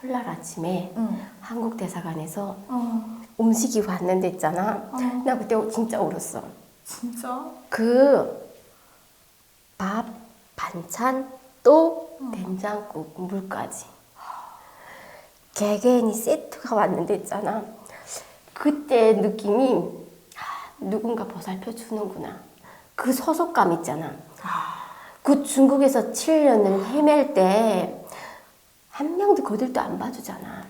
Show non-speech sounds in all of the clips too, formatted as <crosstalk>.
설날 아침에 응. 한국 대사관에서 어. 음식이 왔는데 있잖아. 어. 나 그때 진짜 울었어. 진짜? 그 밥, 반찬, 또 된장국, 물까지. 개개인이 세트가 왔는데 있잖아. 그때 느낌이 아, 누군가 보살펴 주는구나. 그 소속감 있잖아. 그 중국에서 7년을 헤맬 때 한 명도 거들도 안 봐주잖아.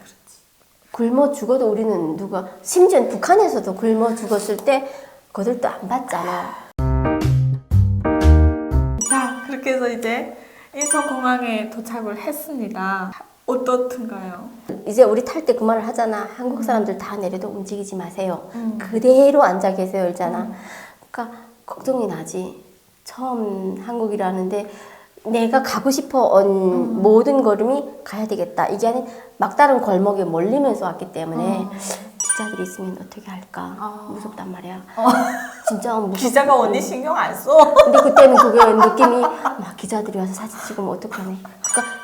굶어 죽어도 우리는 누가 심지어 북한에서도 굶어 죽었을 때 거들도 안 봤잖아. 자, 그렇게 해서 이제 인천공항에 도착을 했습니다. 어떻든가요? 이제 우리 탈 때 그 말을 하잖아. 한국 사람들 다 내려도 움직이지 마세요. 음. 그대로 앉아 계세요, 있잖아. 그러니까 걱정이 나지. 처음 한국이라는데 내가 가고 싶어 온 음. 모든 걸음이 가야 되겠다. 이게 아닌 막다른 골목에 몰리면서 왔기 때문에 어. 기자들이 있으면 어떻게 할까 아. 무섭단 말이야. <laughs> 진짜 무섭. 기자가 언니 신경 안 써? 근데 그때는 그게 느낌이 막 기자들이 와서 사진 찍으면 어떡하네. 그러니까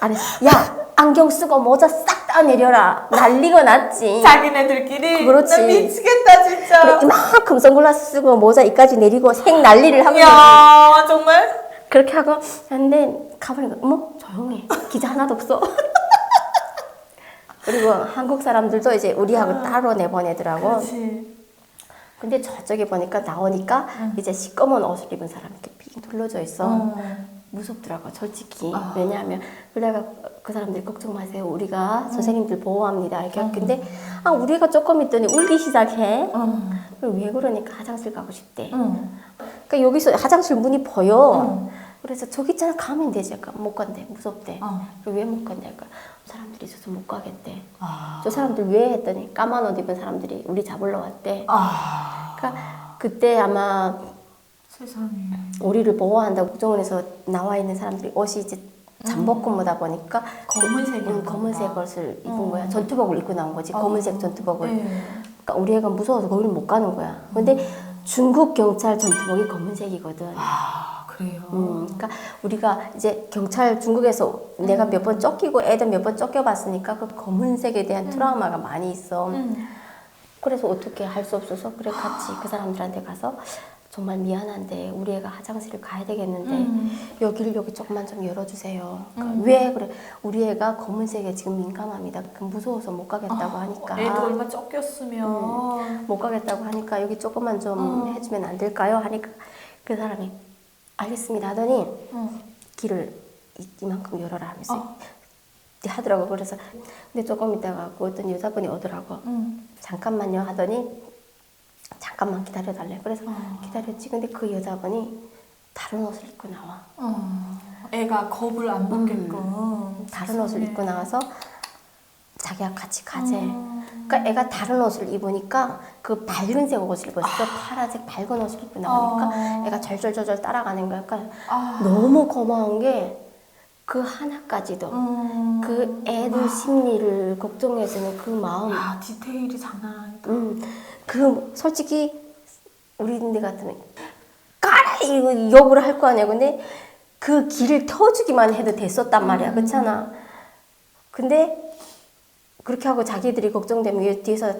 안에서 야 안경 쓰고 모자 싹 다 내려라 난리가 났지. 자기네들끼리 그렇지. 나 미치겠다 진짜. 이만큼 선글라스 쓰고 모자 이까지 내리고 생 난리를 하고 야 정말? 그렇게 하고 근데 가보니까 어머 조용해 기자 하나도 없어. <laughs> 그리고 한국 사람들도 이제 우리하고 따로 내보내더라고. 그렇지. 근데 저쪽에 보니까 나오니까 이제 시꺼먼 옷을 입은 사람 이렇게 빙 둘러져 있어. 어. 무섭더라고 솔직히 아. 왜냐하면 그래가 그 사람들이 걱정 마세요 우리가 선생님들 보호합니다 이렇게 근데 아 우리가 조금 있더니 울기 시작해 어. 왜 그러니까 화장실 가고 싶대 응. 그러니까 여기서 화장실 문이 보여 응. 그래서 저기 있잖아 가면 되지 그러니까 못 간대 무섭대 어. 왜못 간대 그러니까 사람들이 있어서 못 가겠대 아. 저 사람들 왜 했더니 까만 옷 입은 사람들이 우리 잡으러 왔대 아. 그러니까 그때 아마 세상에. 우리를 보호한다고 국정원에서 나와 있는 사람들이 옷이 이제 잠복 근무다 보니까 음. 검은색이었나 응, 검은색. 옷을 입은 어. 거야. 전투복을 입고 나온 거지. 어. 검은색 전투복을. 네. 그러니까 우리 애가 무서워서 거기를 못 가는 거야. 근데 중국 경찰 전투복이 검은색이거든. 아 그래요. 음, 그러니까 우리가 이제 경찰 중국에서 내가 몇 번 쫓기고 애들 몇 번 쫓겨봤으니까 그 검은색에 대한 트라우마가 많이 있어. 응. 그래서 어떻게 할 수 없어서 그래 같이 그 사람들한테 가서 정말 미안한데 우리 애가 화장실을 가야 되겠는데 음. 여기를 여기 조금만 좀 열어주세요. 그러니까 음. 왜 그래? 우리 애가 검은색에 지금 민감합니다. 그 무서워서 못 가겠다고 하니까 아, 애도 얼마 쫓겼으면. 못 가겠다고 하니까 여기 조금만 좀 어. 해주면 안 될까요? 하니까 그 사람이 알겠습니다 하더니 응. 길을 이- 이만큼 열어라 하면서 어. 하더라고. 그래서 근데 조금 있다가 그 어떤 여자분이 오더라고. 응. 잠깐만요 하더니 잠깐만 기다려달래. 그래서 어. 기다렸지. 근데 그 여자분이 다른 옷을 입고 나와. 어. 애가 겁을 안 먹게끔. 다른 옷을 입고 나와서 자기가 같이 가재. 음. 그러니까 애가 다른 옷을 입으니까 그 밝은색 옷을 입었어. 파란색 밝은 옷을 입고 나오니까 어. 애가 절절절절 따라가는 거야. 그러니까 아. 너무 고마운 게 그 하나까지도 음. 그 애들 심리를 걱정해주는 그 마음. 야 디테일이 장난 아니다. 음, 그 솔직히 우리들 같으면 까라 이거 욕을 할 거 아니야. 근데 그 길을 켜주기만 해도 됐었단 말이야. 음. 그렇잖아. 근데 그렇게 하고 자기들이 걱정되면 얘 뒤에서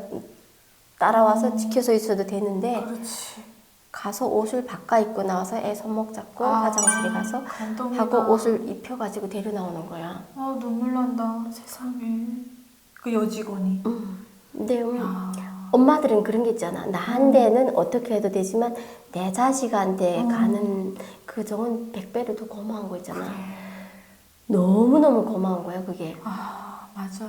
따라와서 음. 지켜서 있어도 되는데 그렇지. 가서 옷을 바꿔 입고 나와서 애 손목 잡고 아, 화장실에 가서 감동이다. 하고 옷을 입혀가지고 데려 나오는 거야. 아 눈물 난다 세상에. 그 여직원이. 근데 음, 야. 엄마들은 그런 게 있잖아. 나한테는 어떻게 해도 되지만 내 자식한테 음. 가는 그 정은 백 배를 더 고마운 거 있잖아. 너무 너무 고마운 거야 그게. 아 맞아.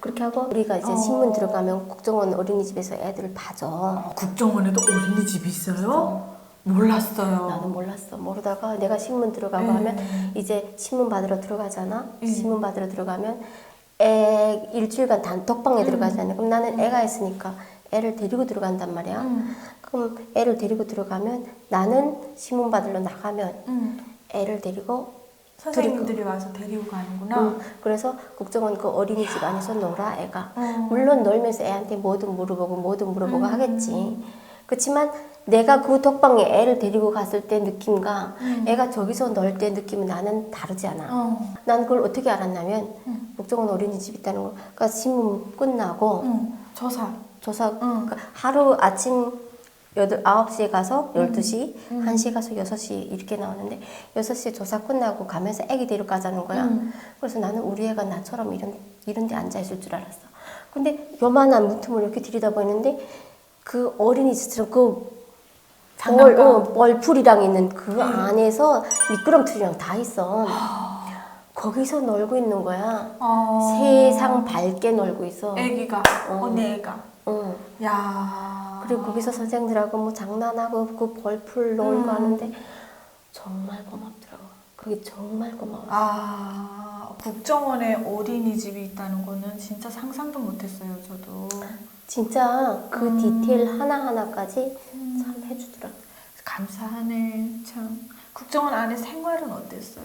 그렇게 하고 우리가 이제 어. 신문 들어가면 국정원 어린이집에서 애들을 봐줘. 어, 국정원에도 어린이집 있어요? 몰랐어요. 나는 몰랐어. 모르다가 내가 신문 들어가고 음. 하면 이제 신문 받으러 들어가잖아. 음. 신문 받으러 들어가면 애 일주일간 단톡방에 들어가잖아. 그럼 나는 애가 있으니까 애를 데리고 들어간단 말이야. 음. 그럼 애를 데리고 들어가면 나는 신문 받으러 나가면 음. 애를 데리고 선생님들이 와서 데리고 가는구나. 음, 그래서 국정원 그 어린이집 안에서 놀아 애가 음. 물론 놀면서 애한테 뭐든 물어보고 뭐든 물어보고 음. 하겠지 그렇지만 내가 그 독방에 애를 데리고 갔을 때 느낌과 음. 애가 저기서 놀 때 느낌은 나는 다르지 않아. 어. 난 그걸 어떻게 알았냐면 음. 국정원 어린이집 있다는 거. 그러니까 신문 끝나고 응. 저사. 조사 응. 그러니까 하루 아침 여덟 아홉 시에 가서 열두 시 음. 한 시에 가서 여섯 시 이렇게 나오는데 여섯 시에 조사 끝나고 가면서 애기 데려가자는 거야. 음. 그래서 나는 우리 애가 나처럼 이런 이런 데 앉아 있을 줄 알았어. 근데 요만한 문틈을 이렇게 들이다 보이는데 그 어린이집처럼 그 벌, 장난감. 어, 벌풀이랑 있는 그 안에서 미끄럼틀이랑 다 있어. 거기서 놀고 있는 거야. 어. 세상 밝게 놀고 있어. 애기가 어. 언니 애가. 응. 야. 그리고 거기서 선생들하고 뭐 장난하고 그 벌풀 놀고 음. 하는데 정말 고맙더라고. 그게 정말 고마워. 아 국정원에 어린이집이 있다는 거는 진짜 상상도 못했어요 저도. 진짜 그 음. 디테일 하나하나까지 음. 참 해주더라고. 감사하네 참. 국정원 안에 생활은 어땠어요?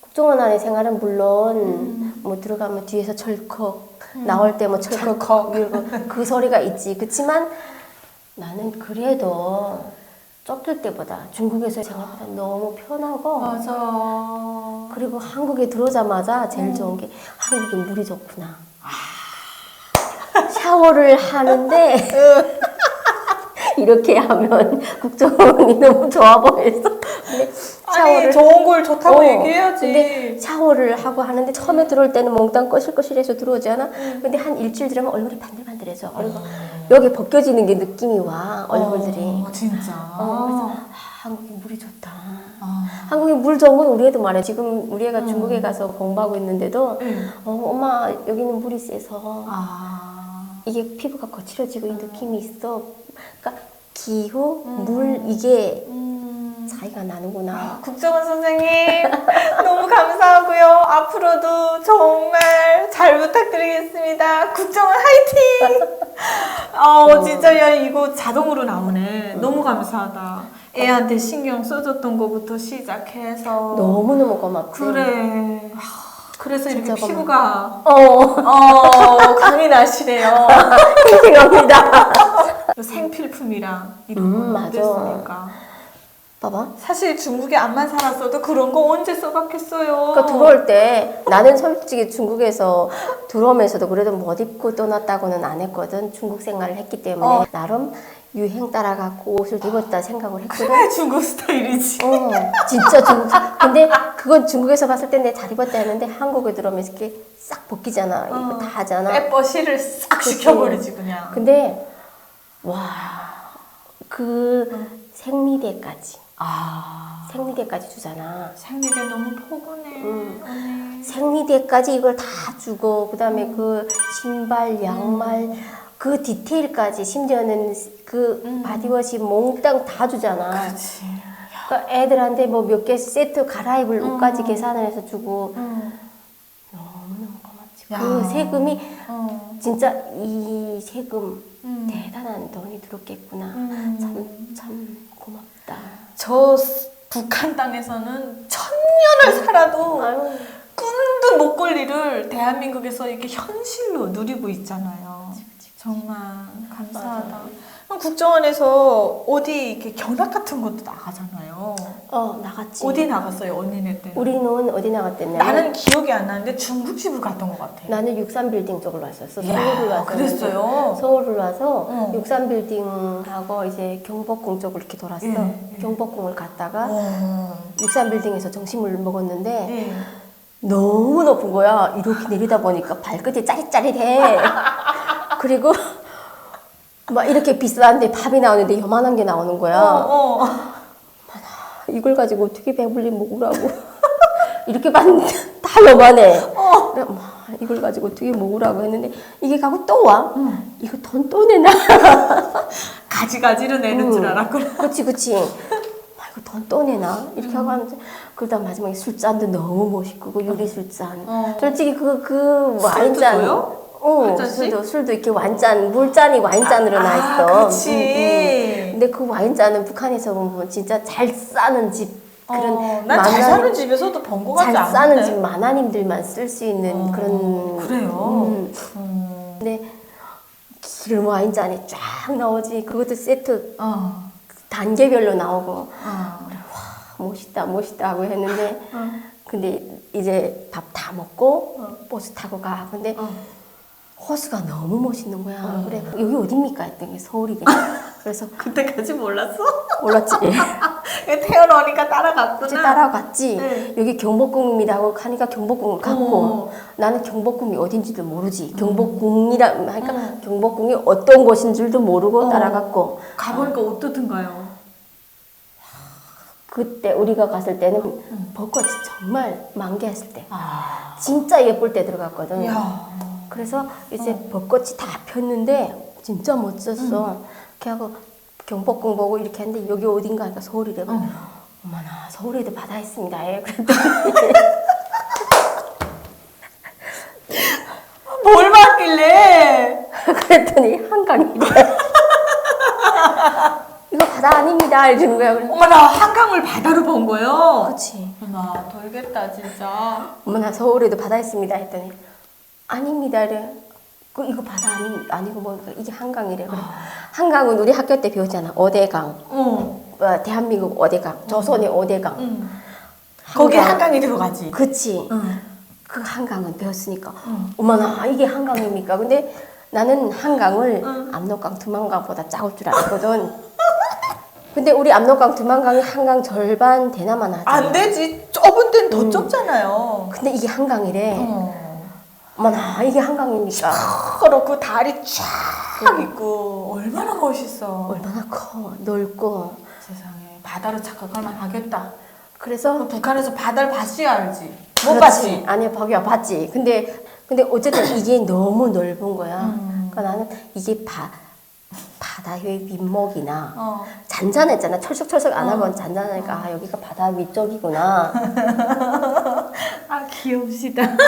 국정원 안의 생활은 물론 음. 뭐 들어가면 뒤에서 철컥 음. 나올 때 뭐 철컥. 이러고 그 소리가 있지. 그렇지만 나는 그래도 쫓길 때보다 중국에서의 생활보다 너무 편하고 맞아. 그리고 한국에 들어오자마자 제일 좋은 게 한국에 물이 좋구나. 샤워를 하는데 <laughs> 이렇게 하면 <laughs> 국정원이 너무 좋아 보여서 근데 아니 좋은 걸 좋다고 어, 얘기해야지. 근데 샤워를 하고 하는데 처음에 들어올 때는 몽땅 거실거실해서 들어오지 않아? 음. 근데 한 일주일 지나면 얼굴이 반들반들해져. 그리고 여기 벗겨지는 게 느낌이 와 얼굴들이. 어, 진짜. 어, 그래서 아, 한국이 물이 좋다. 아. 한국이 물 좋은 건 우리 애도 말해. 지금 우리 애가 음. 중국에 가서 공부하고 있는데도 네. 어, 엄마 여기는 물이 세서 아. 이게 피부가 거칠어지고 이 느낌이 있어. 그러니까 기후, 음. 물 이게 음. 차이가 나는구나. 아, 국정원 선생님 <laughs> 너무 감사하고요. 앞으로도 정말 잘 부탁드리겠습니다. 국정원 화이팅! <laughs> 어 진짜 야 이거 자동으로 나오네. 너무 감사하다. 애한테 신경 써줬던 거부터 시작해서 너무너무 고맙지. 그래. 아, 그래서 이렇게 진짜 피부가 어, 어 광이 나시네요. <laughs> 힐링합니다. 생필품이랑 이런 음, 맞아. 어땠습니까? 봐봐. 사실 중국에 안만 살았어도 그런 거 언제 써봤겠어요. 그 들어올 때 나는 솔직히 중국에서 들어오면서도 그래도 못 입고 떠났다고는 안 했거든. 중국 생활을 했기 때문에 어. 나름 유행 따라가고 옷을 입었다 생각을 했거든. 그래 중국 스타일이지. 어, 진짜 중국. 근데 그건 중국에서 봤을 때 내 잘 입었다 했는데 한국에 들어오면서 이렇게 싹 벗기잖아. 이거 어. 다 하잖아. 빼버시를 싹 그치. 시켜버리지 그냥. 근데 와, 그 생리대까지 아 생리대까지 주잖아. 생리대 너무 포근해. 음. 언니. 생리대까지 이걸 다 주고 그다음에 그 신발, 양말 음. 그 디테일까지 심지어는 그 음. 바디워시 몽땅 다 주잖아. 그렇지. 그러니까 애들한테 뭐 몇 개 세트 갈아입을 음. 옷까지 계산을 해서 주고 음. 너무너무 고맙지. 야. 그 세금이 어. 진짜 이 세금 음. 대단한 돈이 들었겠구나. 음. 참, 참 고맙다. 저 스- 북한 땅에서는 천년을 살아도 아유, 꿈도 목걸이를 대한민국에서 이렇게 현실로 누리고 있잖아요. 정말 감사하다. 맞아. 그럼 국정원에서 어디 이렇게 견학 같은 것도 나가잖아요. 어 나갔지. 어디 나갔어요 언니네 때는? 우리는 어디 나갔댔냐면 나는 기억이 안 나는데 중국집을 갔던 것 같아. 나는 63 빌딩 쪽으로 왔었어. 이야, 서울을 와서. 그랬어요? 서울을 와서 어. 63 빌딩하고 이제 경복궁 쪽으로 이렇게 돌았어. 예, 예. 경복궁을 갔다가 어. 63 빌딩에서 점심을 먹었는데 네. 너무 높은 거야. 이렇게 내리다 보니까 발끝이 짜릿짜릿해. <laughs> 그리고 막 이렇게 비싼데 밥이 나오는데 요만한 게 나오는 거야. 어, 어. 이걸 가지고 어떻게 배불리 먹으라고. <laughs> 이렇게 봤는데 <laughs> 다 요만해. 어. 그래, 뭐, 이걸 가지고 어떻게 먹으라고 했는데 이게 가고 또 와. 음. 이거 돈 또 내놔. <laughs> 가지가지로 내는 줄 음. 알았구나. 그치 그치. 아, 이거 돈 또 내나? 이렇게 하고 하면서 그러다 마지막에 술잔도 너무 멋있고 그 유리 술잔. 어. 솔직히 그그 와인잔. 어, 잔씩? 술도 술도 이렇게 완잔 물잔이 와인잔으로 나 있어. 아, 그렇지. 음, 음. 근데 그 와인잔은 북한에서 보면 진짜 잘 싸는 집 그런 어, 난잘 사는 집에서도 본거 같지 잘 않은데. 싸는 집 만화님들만 쓸 수 있는 어, 그런 그래요? 음. 음. 근데 기름 와인잔이 쫙쫙 나오지. 그것도 세트 어. 단계별로 나오고 어. 멋있다 멋있다 하고 했는데 어. 근데 이제 밥 다 먹고 어. 버스 타고 가. 근데 어. 호수가 너무 멋있는 거야. 어. 그래 여기 어딥니까 했더니 서울이래. 그래서 <laughs> 그때까지 몰랐어? 몰랐지. <laughs> 태어나니까 따라갔구나. 따라갔지. 네. 여기 경복궁입니다 하고 가니까 경복궁을 갔고 어. 나는 경복궁이 어딘지도 모르지. 경복궁이라 하니까 음. 경복궁이 어떤 곳인 줄도 모르고 어. 따라갔고 가보니까 어떻든가요? 그때 우리가 갔을 때는 음. 벚꽃이 정말 만개했을 때 아. 진짜 예쁠 때 들어갔거든. 야. 그래서 이제 어. 벚꽃이 다 폈는데 진짜 멋졌어. 음. 그래갖고 경복궁 보고 이렇게 했는데 여기 어딘가 하니까 서울이래. 어. 어머나 서울에도 바다 있습니다. 예. 그랬더니 <laughs> 뭘 봤길래? <laughs> 그랬더니 한강이래. <laughs> 이거 바다 아닙니다. 이러는 거야. 그래. 어머나 한강을 바다로 본 거요? 그렇지. 어머나 돌겠다 진짜. 어머나 서울에도 바다 있습니다. 했더니 아닙니다. 이래. 그 이거 바다 아니, 아니고 뭐니까 이게 한강이래. 그래. 한강은 우리 학교 때 배웠잖아. 어대강. 어. 어, 대한민국 어대강. 조선의 어대강. 응. 거기 한강이 들어가지. 그치. 응. 그 한강은 배웠으니까 응. 어머나 이게 한강입니까? 근데 나는 한강을 응. 압록강 두만강보다 작을 줄 알았거든. <laughs> 근데 우리 압록강 두만강이 한강 절반 대나만 하잖아. 안 되지. 좁은 데는 더 좁잖아요. 근데 이게 한강이래. 어. 어머나 이게 한강입니까? 그 다리 쫙 있고 얼마나 멋있어. 얼마나 커 넓고 세상에 바다로 착각하면 하겠다. 그래서 북한에서 바다를 봤어야 알지. 못. 봤지. 아니야 거기가 봤지. 근데 근데 어쨌든 <clears throat> 이게 너무 넓은 거야. 음. 그러니까 나는 이게 바 바다의 윗목이나 어. 잔잔했잖아. 철썩철썩 안 어. 하고 잔잔하니까 아 여기가 바다 위쪽이구나. <laughs> 아 귀엽시다. <laughs>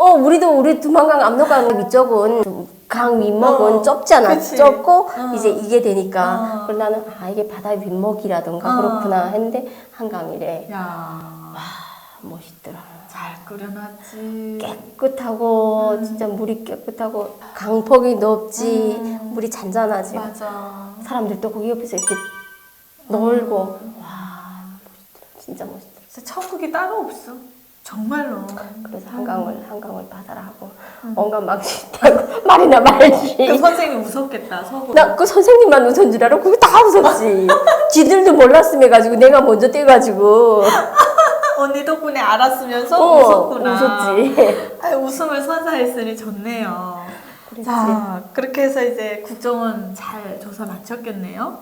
어 우리도 우리 두만강 압록강 위쪽은 좀강 윗목은 어, 좁잖아. 그치. 좁고 어. 이제 이게 되니까 어. 그래서 나는 아 이게 바다 윗목이라던가 어. 그렇구나 했는데 한강이래. 야. 아, 멋있더라. 잘 끓여놨지. 깨끗하고 음. 진짜 물이 깨끗하고 강폭이 높지 음. 물이 잔잔하지 맞아. 사람들도 거기 옆에서 이렇게 놀고 와 멋있더라 진짜 멋있더라 진짜 천국이 따로 없어. 정말로. 그래서 한강을 한강을 바다라 하고 음. 온갖 망신다고 <laughs> 말이나 그 말지 선생님이 무섭겠다. 속으로. 나그 선생님만 웃은 줄 알아 그거 다 웃었지 지들도 몰랐음 해가지고 내가 먼저 떼가지고 <laughs> 언니 덕분에 알았으면서 어, 웃었구나. 웃었지 아유, 웃음을 선사했으니 좋네요. 그랬지. 자, 그렇게 해서 이제 국정원 잘 조사 마쳤겠네요.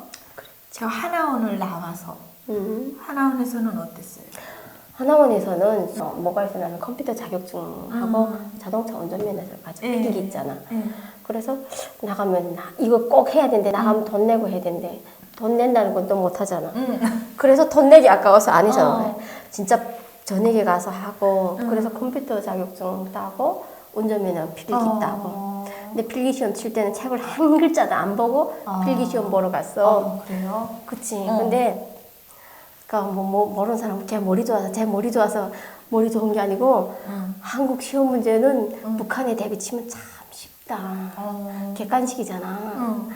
제가 하나원을 나와서 음. 하나원에서는 어땠어요? 하나원에서는 어, 뭐가 있어 나는 컴퓨터 자격증하고 음. 자동차 운전면허를 가지고 예. 필기 있잖아. 네. 그래서 나가면 나 이거 꼭 해야 된대. 나가면 돈 내고 해야 된대. 돈 낸다는 건 또 못 하잖아. 음. 그래서 돈 내기 아까워서 안 해서 어. 진짜 저녁에 가서 하고 음. 그래서 컴퓨터 자격증 따고 운전면허 필기 따고. 어. 근데 필기 시험 칠 때는 책을 한 글자도 안 보고 아. 필기 시험 보러 갔어. 어, 그래요? 그치. 어. 근데, 그니까 뭐, 뭐, 모르는 사람은 걔 머리 좋아서, 제 머리 좋아서 머리 좋은 게 아니고, 응. 한국 시험 문제는 음. 북한에 대비치면 참 쉽다. 어. 객관식이잖아. 응.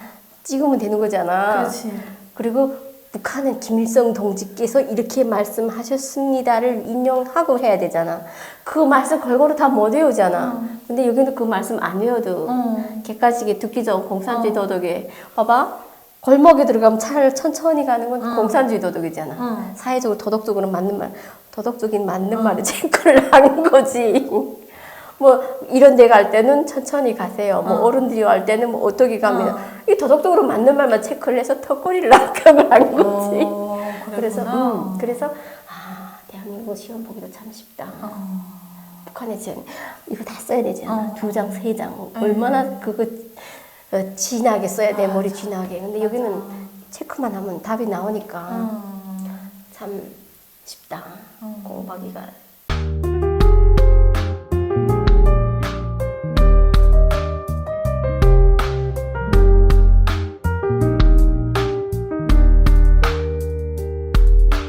찍으면 되는 거잖아. 그렇지. 그리고 북한은 김일성 동지께서 이렇게 말씀하셨습니다를 인용하고 해야 되잖아. 그 말씀 골고루 다 못 외우잖아. 음. 근데 여기는 그 말씀 안 외워도 응. 객관식에 듣기 좋은 공산주의 어. 도덕에 봐봐 골목에 들어가면 차를 천천히 가는 건 응. 공산주의 도덕이잖아 응. 사회적으로 도덕적으로 맞는 말 도덕적인 맞는 응. 말을 <laughs> 체크를 하는 거지 뭐 이런 데 갈 때는 천천히 가세요 뭐 응. 어른들이 갈 때는 뭐 어떻게 가면 응. 이 도덕적으로 맞는 말만 체크를 해서 턱걸이를 낙하고 하는 거지 어, 그래서. 음, 그래서 아 대한민국 시험 보기도 참 쉽다 어. 북한에 지금 이거 다 써야 되잖아. 어. 두 장, 세 장. 음. 얼마나 그거 어, 진하게 써야 돼. 머리 진하게. 근데 여기는 맞아. 체크만 하면 답이 나오니까 음. 참 쉽다. 음. 공부하기가